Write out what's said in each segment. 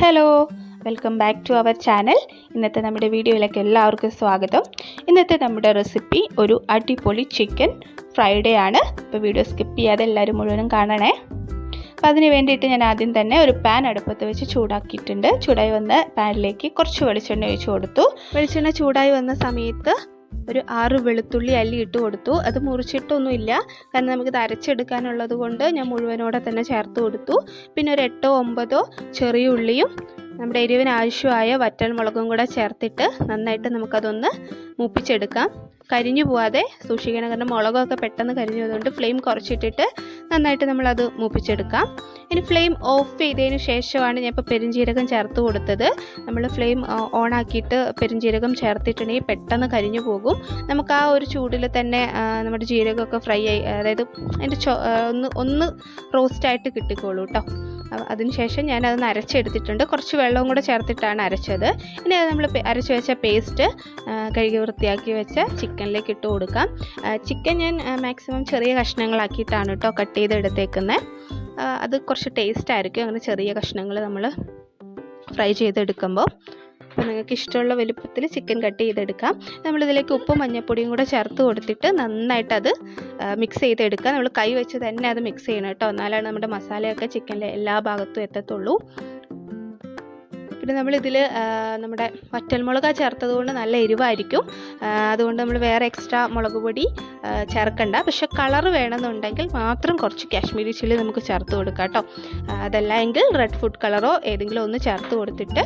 Hello welcome back to our channel ഇന്നത്തെ നമ്മുടെ വീഡിയോയിലേക്ക് എല്ലാവർക്കും സ്വാഗതം. ഇന്നത്തെ നമ്മുടെ റെസിപ്പി ഒരു അടിപൊളി ചിക്കൻ ഫ്രൈഡേ ആണ്. അപ്പോൾ വീഡിയോ സ്കിപ്പ് ചെയ്യാതെ എല്ലാവരും മുഴുവനും കാണണേ. അപ്പോൾ അതിന് വേണ്ടിയിട്ട് ഞാൻ ആദ്യം തന്നെ ഒരു പാൻ അടുപ്പത്ത് വെച്ച് ചൂടാക്കിയിട്ടുണ്ട്. ചൂടായി വന്ന പാനിലേക്ക് കുറച്ച് വെളിച്ചെണ്ണ ഒഴിച്ച് കൊടുത്തു. വെളിച്ചെണ്ണ ചൂടായി വന്ന സമയത്ത് ഒരു ആറ് വെളുത്തുള്ളി അല്ലി ഇട്ട് കൊടുത്തു. അത് മുറിച്ചിട്ടൊന്നുമില്ല. കാരണം നമുക്കിത് അരച്ചെടുക്കാനുള്ളത് കൊണ്ട് ഞാൻ മുഴുവനോടെ തന്നെ ചേർത്ത് കൊടുത്തു. പിന്നെ ഒരു എട്ടോ ഒമ്പതോ ചെറിയ ഉള്ളിയും നമ്മുടെ എരിവിന് ആവശ്യമായ വറ്റൽ മുളകും കൂടെ ചേർത്തിട്ട് നന്നായിട്ട് നമുക്കതൊന്ന് മൂപ്പിച്ചെടുക്കാം. കരിഞ്ഞു പോവാതെ സൂക്ഷിക്കണം. കാരണം മുളകൊക്കെ പെട്ടെന്ന് കരിഞ്ഞു അതുകൊണ്ട് ഫ്ലെയിം കുറച്ചിട്ടിട്ട് നന്നായിട്ട് നമ്മളത് മൂപ്പിച്ചെടുക്കാം. ഇനി ഫ്ലെയിം ഓഫ് ചെയ്തതിന് ശേഷമാണ് ഞാൻ ഇപ്പോൾ പെരുംജീരകം ചേർത്ത് കൊടുത്തത്. നമ്മൾ ഫ്ലെയിം ഓൺ ആക്കിയിട്ട് പെരുംജീരകം ചേർത്തിട്ടുണ്ടെങ്കിൽ പെട്ടെന്ന് കരിഞ്ഞു പോകും. നമുക്ക് ആ ഒരു ചൂടിൽ തന്നെ നമ്മുടെ ജീരകമൊക്കെ ഫ്രൈ ആയി അതായത് അതിന്റെ ഒന്ന് ഒന്ന് റോസ്റ്റായിട്ട് കിട്ടിക്കോളൂ കേട്ടോ അതിനുശേഷം ഞാനതൊന്ന് അരച്ചെടുത്തിട്ടുണ്ട് കുറച്ച് വെള്ളവും കൂടെ ചേർത്തിട്ടാണ് അരച്ചത്. ഇനി അത് നമ്മൾ അരച്ച് വെച്ച പേസ്റ്റ് കഴുകി വൃത്തിയാക്കി വെച്ച ചിക്കനിലേക്ക് ഇട്ട് കൊടുക്കാം. ചിക്കൻ ഞാൻ മാക്സിമം ചെറിയ കഷ്ണങ്ങളാക്കിയിട്ടാണ് കേട്ടോ കട്ട് ചെയ്ത് എടുത്തേക്കുന്നത് അത് കുറച്ച് ടേസ്റ്റ് ആയിരിക്കും. അങ്ങനെ ചെറിയ കഷ്ണങ്ങൾ നമ്മൾ ഫ്രൈ ചെയ്തെടുക്കുമ്പോൾ നിങ്ങൾക്ക് ഇഷ്ടമുള്ള വലുപ്പത്തിൽ ചിക്കൻ കട്ട് ചെയ്തെടുക്കാം. നമ്മളിതിലേക്ക് ഉപ്പും മഞ്ഞൾപ്പൊടിയും കൂടെ ചേർത്ത് കൊടുത്തിട്ട് നന്നായിട്ട് അത് മിക്സ് ചെയ്തെടുക്കുക. നമ്മൾ കൈ വെച്ച് തന്നെ അത് മിക്സ് ചെയ്യണം കേട്ടോ. എന്നാലാണ് നമ്മുടെ മസാലയൊക്കെ ചിക്കനിലെ എല്ലാ ഭാഗത്തും എത്തത്തുള്ളൂ. പിന്നെ നമ്മളിതിൽ നമ്മുടെ വറ്റൽമുളക് ചേർത്തത് കൊണ്ട് നല്ല എരിവായിരിക്കും. അതുകൊണ്ട് നമ്മൾ വേറെ എക്സ്ട്രാ മുളക് പൊടി ചേർക്കണ്ട. പക്ഷെ കളർ വേണമെന്നുണ്ടെങ്കിൽ മാത്രം കുറച്ച് കാശ്മീരി ചില്ലി നമുക്ക് ചേർത്ത് കൊടുക്കാം കേട്ടോ. അതല്ല എങ്കിൽ റെഡ് ഫുഡ് കളറോ ഏതെങ്കിലും ഒന്ന് ചേർത്ത് കൊടുത്തിട്ട്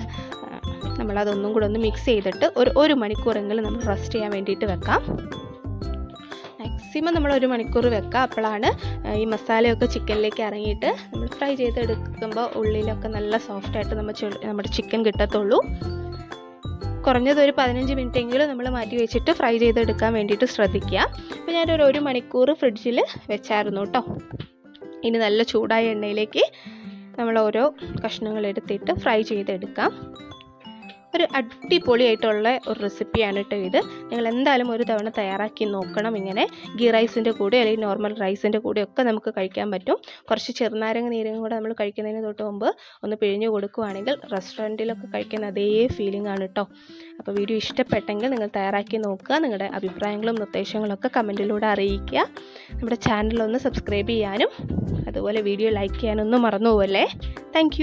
നമ്മളതൊന്നും കൂടെ ഒന്ന് മിക്സ് ചെയ്തിട്ട് ഒരു ഒരു മണിക്കൂറെങ്കിലും നമ്മൾ റെസ്റ്റ് ചെയ്യാൻ വേണ്ടിയിട്ട് വെക്കാം. മാക്സിമം നമ്മൾ ഒരു മണിക്കൂർ വെക്കാം. അപ്പോഴാണ് ഈ മസാലയൊക്കെ ചിക്കനിലേക്ക് ഇറങ്ങിയിട്ട് നമ്മൾ ഫ്രൈ ചെയ്തെടുക്കുമ്പോൾ ഉള്ളിലൊക്കെ നല്ല സോഫ്റ്റായിട്ട് നമ്മൾ നമ്മുടെ ചിക്കൻ കിട്ടത്തുള്ളൂ. കുറഞ്ഞത് ഒരു പതിനഞ്ച് മിനിറ്റ് എങ്കിലും നമ്മൾ മാറ്റി വെച്ചിട്ട് ഫ്രൈ ചെയ്തെടുക്കാൻ വേണ്ടിയിട്ട് ശ്രദ്ധിക്കുക. അപ്പോൾ ഞാനൊരു ഒരു മണിക്കൂർ ഫ്രിഡ്ജിൽ വെച്ചായിരുന്നു കേട്ടോ. ഇനി നല്ല ചൂടായ എണ്ണയിലേക്ക് നമ്മൾ ഓരോ കഷ്ണങ്ങൾ എടുത്തിട്ട് ഫ്രൈ ചെയ്തെടുക്കാം. ഒരു അടിപൊളിയായിട്ടുള്ള ഒരു റെസിപ്പിയാണ് കേട്ടോ ഇത്. നിങ്ങൾ എന്തായാലും ഒരു തവണ തയ്യാറാക്കി നോക്കണം ഇങ്ങനെ. ഗീ റൈസിന്റെ കൂടെ അല്ലെങ്കിൽ നോർമൽ റൈസിന്റെ കൂടെ ഒക്കെ നമുക്ക് കഴിക്കാൻ പറ്റും. കുറച്ച് ചെറുനാരങ്ങ നീരങ്ങ കൂടെ നമ്മൾ കഴിക്കുന്നതിന് തൊട്ട് മുമ്പ് ഒന്ന് പിഴിഞ്ഞു കൊടുക്കുവാണെങ്കിൽ റെസ്റ്റോറന്റിലൊക്കെ കഴിക്കുന്ന അതേ ഫീലിംഗ് ആണ് കേട്ടോ. അപ്പോൾ വീഡിയോ ഇഷ്ടപ്പെട്ടെങ്കിൽ നിങ്ങൾ തയ്യാറാക്കി നോക്കുക. നിങ്ങളുടെ അഭിപ്രായങ്ങളും നിർദ്ദേശങ്ങളും ഒക്കെ കമന്റിലൂടെ അറിയിക്കുക. നമ്മുടെ ചാനലൊന്ന് സബ്സ്ക്രൈബ് ചെയ്യാനും അതുപോലെ വീഡിയോ ലൈക്ക് ചെയ്യാനൊന്നും മറന്നു പോകല്ലേ താങ്ക്